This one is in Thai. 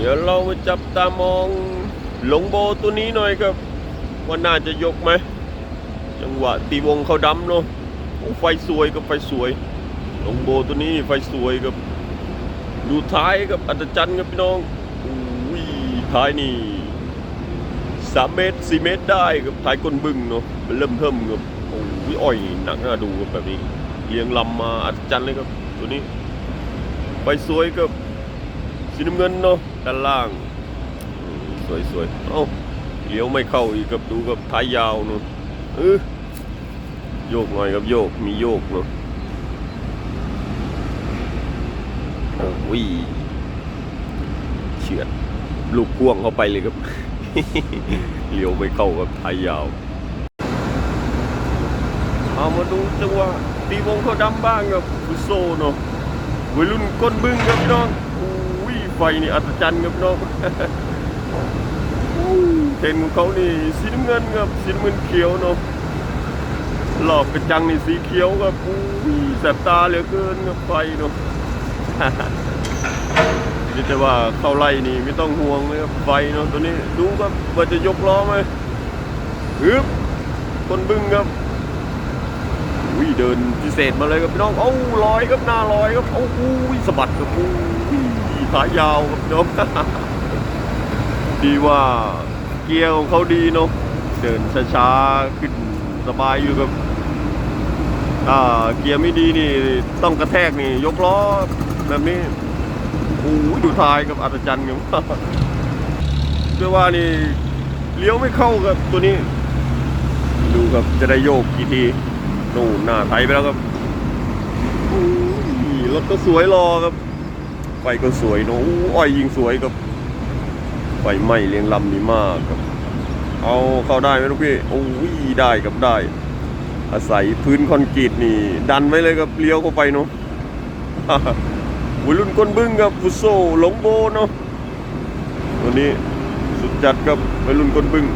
เดี๋ยวเรามาจับตามองหลงโบตัวนี้หน่อยครับ ว่าน่าจะยกไหม จังหวะตีวงเขาดำเนาะโอ้ไฟสวยกับไฟสวย หลงโบตัวนี้ไฟสวยกับ ดูท้ายกับอัศจรรย์ครับพี่น้องอุ้ยท้ายนี่สามเมตรสี่เมตรได้กับท้ายก้นบึ้งเนาะมันเริ่มเทิมครับโอ้ยอ้อยหนักน่าดูแบบนี้เรียงลำมาอัศจรรย์เลยครับ ตัวนี้ ไฟสวยกับ สีน้ำเงินเนาะด้านล่าง สวยสวยเอ้าเลี้ยวไม่เข้าอีกกับดูกับท้ายยาวเนาะเออโยกหน่อยครับโยกมีโยกเนาะโอ้ยเฉือดลูกพ่วงเข้าไปเลยครับเลี้ยวไม่เข้ากับท้ายยาวเอามาดูจังหวะตีวงเขาดำบ้างครับฟุโซเนาะวัยรุ่นก้นบึ้งครับพี่น้อง ไฟนี่อัศจรรย์ครับน้องเทนของเขานี่สีน้ำเงินครับสีน้ำเงินเขียวเนาะหลอกกระจังนี่สีเขียวครับอู้ยแสบตาเหลือเกินครับไฟเนาะนี่แต่ว่าเข้าไล่นี่ไม่ต้องห่วงเลยครับไฟเนาะตัวนี้ดูครับว่าจะยกล้อไหมฮึบคนบึ้งครับอุ้ยเดินพิเศษมาเลยครับพี่น้องเอ้าลอยครับหน้าลอยครับเอ้าอุ้ยสะบัดครับอุ้ย ขายาวครับน้องดีว่าเกียร์ของเขาดีเนาะเดินช้าๆขึ้นสบายอยู่ครับถ้าเกียร์ไม่ดีนี่ต้องกระแทกนี่ ยกล้อแบบนี้โอ้ยดูทายกับอัศจรรย์ครับเรียว่านี่เลี้ยวไม่เข้ากับตัวนี้ ดูครับจะได้โยกกี่ทีนู่นหน้าไทยไปแล้วครับโอ้ยรถก็สวยรอครับ ไฟก็สวยเนอะอ้อยยิงสวยครับไฟไหม้เรียงลำดีมากครับ เอาเข้าได้ไหมลูกพี่โอ้ยได้ครับได้ อาศัยพื้นคอนกรีตนี่ ดันไว้เลยครับเลี้ยวเข้าไปเนาะวัยรุ่นก้นบึ้งครับฟุโซหลงโบเนาะวันนี้สุดจัดครับวัยรุ่นก้นบึ้ง